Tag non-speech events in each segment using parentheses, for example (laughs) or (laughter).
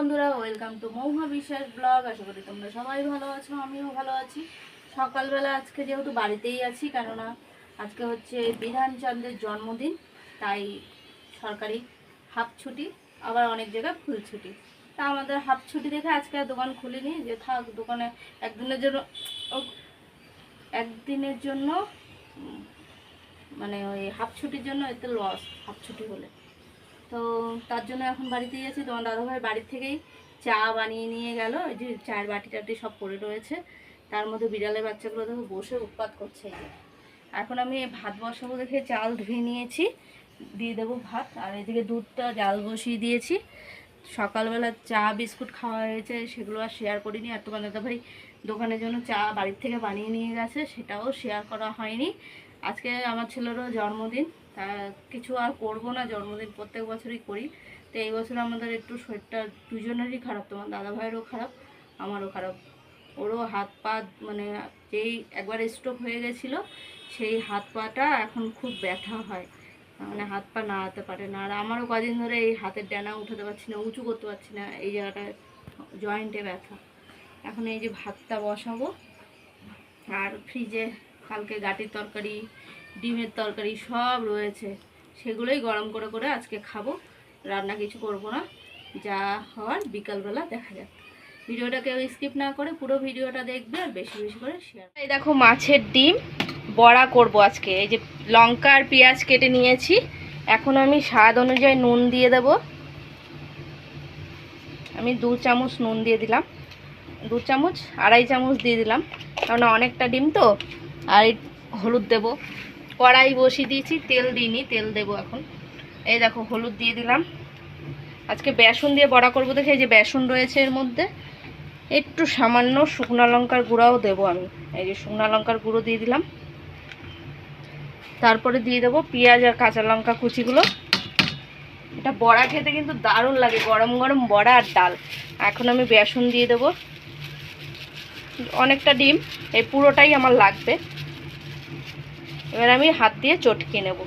বন্ধুরা welcome to Mahua বিশ্বাস blog আশা করি তোমরা সবাই ভালো আছো, আমিও ভালো আছি। সকালবেলা আজকে যেহেতু বাড়িতেই আছি, কেননা আজকে হচ্ছে বিধানচন্দ্রের জন্মদিন, তাই সরকারি হাফ ছুটি, আবার অনেক জায়গায় ফুল ছুটি। তা আমাদের হাফ ছুটি দেখে আজকে আর দোকান খুলিনি, যে থাক, দোকানে একদিনের জন্য একদিনের জন্য মানে ওই হাফ ছুটির জন্য এতে লস হাফ ছুটি হলে। তো তার জন্য এখন বাড়িতেই আছি। তোমার দাদাভাই বাড়ির থেকেই চা বানিয়ে নিয়ে গেল। এই যে চায়ের বাটি টাটি সব পড়ে রয়েছে। তার মধ্যে বিড়ালের বাচ্চাগুলো দেখো বসে উৎপাত করছে এখন আমি ভাত বসাবো দেখে চাল ধুয়ে নিয়েছি। দিয়ে দেবো ভাত। আর এদিকে দুধটা জাল বসিয়ে দিয়েছি। সকালবেলা চা, বিস্কুট খাওয়া হয়েছে, সেগুলো আর শেয়ার করিনি। আর তোমার দাদাভাই দোকানের জন্য চা বাড়ির থেকে বানিয়ে নিয়ে গেছে। সেটাও শেয়ার করা হয়নি। আজকে আমার ছেলেরও জন্মদিন। তা কিছু আর করব না, জন্মদিন প্রত্যেক বছরই করি। তো এই বছর আমাদের একটু শরীরটা দুজনেরই খারাপ, তোমার দাদা ভাইয়েরও খারাপ, আমারও খারাপ। ওরও হাত পা মানে যেই একবার স্ট্রোক হয়ে গেছিল, সেই হাত পাটা এখন খুব ব্যথা হয়। মানে হাত পা নাড়াতে পারে না। আর আমারও কদিন ধরে এই হাতের ডানা উঠাতে পারছি না, উঁচু করতে পারছি না, এই জায়গাটায় জয়েন্টে ব্যথা। এখন এই যে ভাতটা বসাবো, আর ফ্রিজে কালকে গাটির তরকারি ডিমের তরকারি সব রয়েছে। সেগুলোই গরম করে করে আজকে খাব। রান্না কিছু করব না। যা হওয়ার বিকালবেলা দেখা যাক। ভিডিওটা কেউ স্কিপ না করে পুরো ভিডিওটা দেখবে আর বেশি বেশি করে শেয়ার এই দেখো মাছের ডিম বড়া করব আজকে। এই যে লঙ্কা আর পেঁয়াজ কেটে নিয়েছি। এখন আমি স্বাদ অনুযায়ী নুন দিয়ে দেব। আমি দু চামচ নুন দিয়ে দিলাম। দু চামচ, আড়াই চামচ দিয়ে দিলাম। কারণ অনেকটা ডিম তো। আর হলুদ দেব। কড়াই বসিয়ে দিয়েছি, তেল দিইনি, তেল দেব এখন। এই দেখো, হলুদ দিয়ে দিলাম। আজকে বেসন দিয়ে বড়া করব দেখে, এই যে বেসন রয়েছে এর মধ্যে, একটু সামান্য শুকনো লঙ্কার গুঁড়াও দেবো আমি। এই যে শুকনো লঙ্কার গুঁড়ো দিয়ে দিলাম। তারপরে দিয়ে দেবো পেঁয়াজ আর কাঁচা লঙ্কা কুচিগুলো। এটা বড়া খেতে কিন্তু দারুণ লাগে, গরম গরম বড়া আর ডাল। এখন আমি বেসন দিয়ে দেবো। অনেকটা ডিম, এই পুরোটাই আমার লাগবে। এবার আমি হাত দিয়ে চটকে নেব।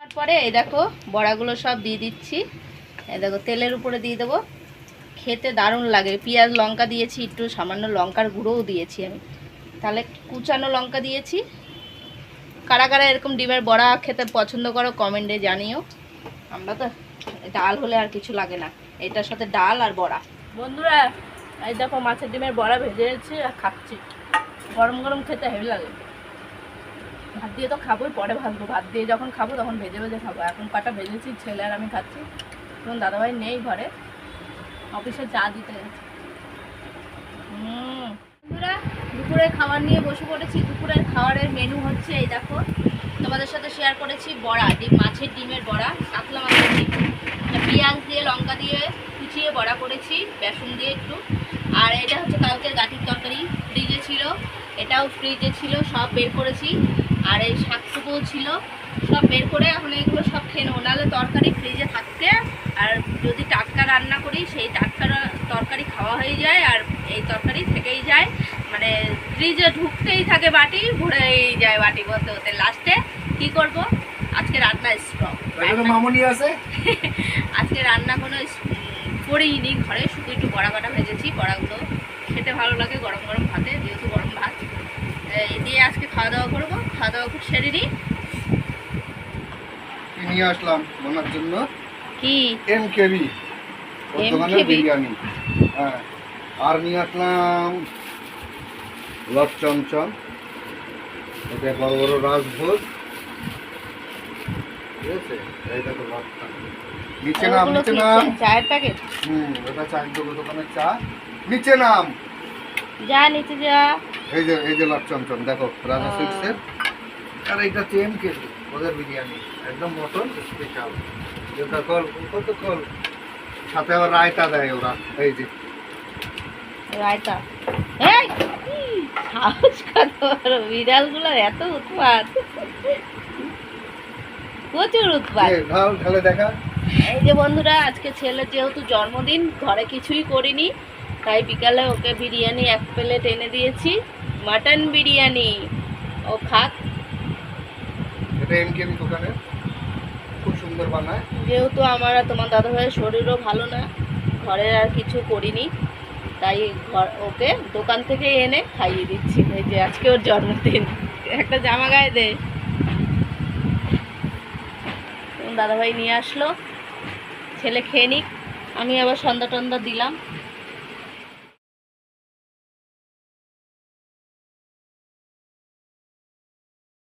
তারপরে এই দেখো বড়াগুলো সব দিয়ে দিচ্ছি। এই দেখো তেলের উপরে দিয়ে দেবো। খেতে দারুণ লাগে। পেঁয়াজ, লঙ্কা দিয়েছি, একটু সামান্য লঙ্কার গুঁড়োও দিয়েছি আমি। তাহলে কুচানো লঙ্কা দিয়েছি। কারা কারা এরকম ডিমের বড়া খেতে পছন্দ করো কমেন্টে জানিও। আমরা তো ডাল হলে আর কিছু লাগে না। এটার সাথে ডাল আর বড়া। বন্ধুরা, এই দেখো মাছের ডিমের বড়া ভেজেছি আর খাচ্ছি। গরম গরম খেতে হেভি লাগে। ভাত দিয়ে তো খাবোই, পরে ভাজবো। ভাত দিয়ে যখন খাব তখন ভেজে ভেজে খাব। এখন কটা ভেজেছি ছেলে আর আমি খাচ্ছি। তখন দাদাভাই নেই ঘরে। অফিসে চা দিতে গেছে। হুম। বন্ধুরা দুপুরে খাবার নিয়ে বসে পড়েছি। দুপুরের খাবারের মেনু হচ্ছে এই দেখো। তোমাদের সাথে শেয়ার করেছি বড়া ডিম মাছের ডিমের বড়া, কাতলা মাছের ডিম। পেঁয়াজ দিয়ে, লঙ্কা দিয়ে কুচিয়ে বড়া করেছি, বেসন দিয়ে একটু। আর এটা হচ্ছে কালকের গাঠির তরকারি, ফ্রিজে এটাও ফ্রিজে ছিল সব বের করেছি। আর এই শাকটুকুও ছিল সব বের করে এখন এগুলো সব খেয়ে নেব। নাহলে তরকারি ফ্রিজে থাকতে আর যদি টাটকা রান্না করি সেই টাটকা তরকারি খাওয়া হয়ে যায় আর এই তরকারি থেকেই যায়। মানে ফ্রিজে ঢুকতেই থাকে বাটি ভরেই যায় বাটি বলতে হতে লাস্টে কি করব? আজকে রান্না মামুনি আছে। (laughs) আজকে রান্না কোনো উম, করিনি। ঘরে শুধু একটু বড়া কাটা ভেজেছি। বড়াগুলো খেতে ভালো লাগে গরম গরম ভাতে যেহেতু গরম ভাত। দিয়ে আজকে খাওয়া দাওয়া করব। খাওয়া দাওয়া খুব সেরে নিই নিয়ে আসলাম ওনার জন্য। কি? এম কেবি দোকানের বিরিয়ানি। হ্যাঁ। আর নিয়ে আসলাম লট চমচম। এটা বড় বড় রাজভোজ ঠিক আছে? এই দেখো লটটা নিচে নাম নিচে নাম। চায়ের প্যাকেট? হুম এটা চায়ের দোকানের চা। নিচে নাম। যা নিচে যা। এই যে এই যে দেখো রাজা সুইটসের আর চেন কেজি ওদের বিরিয়ানি একদম মটন স্পেশাল যেটা কল কত কল? সাথে আবার রায়তা দেয় ওরা এই যে। রায়তা। এই! সাহস কত এত উৎপাত। প্রচুর উৎপাত। এ, ঢাল ঢালে দেখা। এই যে বন্ধুরা আজকে ছেলের যেহেতু জন্মদিন ঘরে কিছুই করিনি। তাই বিকালে ওকে বিরিয়ানি এক প্লেট এনে দিয়েছি। মাটন বিরিয়ানি। ও খাক। খুব সুন্দর বানায়। যেহেতু আমার আর তোমার দাদাভাইয়ের শরীরও ভালো না ঘরের আর কিছু করিনি তাই ঘর ওকে দোকান থেকে এনে খাইয়ে দিচ্ছি। এই যে আজকে ওর জন্মদিন। একটা জামা গায়ে দে। দাদাভাই নিয়ে আসলো। ছেলে খেয়ে নিক। আমি আবার সন্ধ্যা টন্দা দিলাম।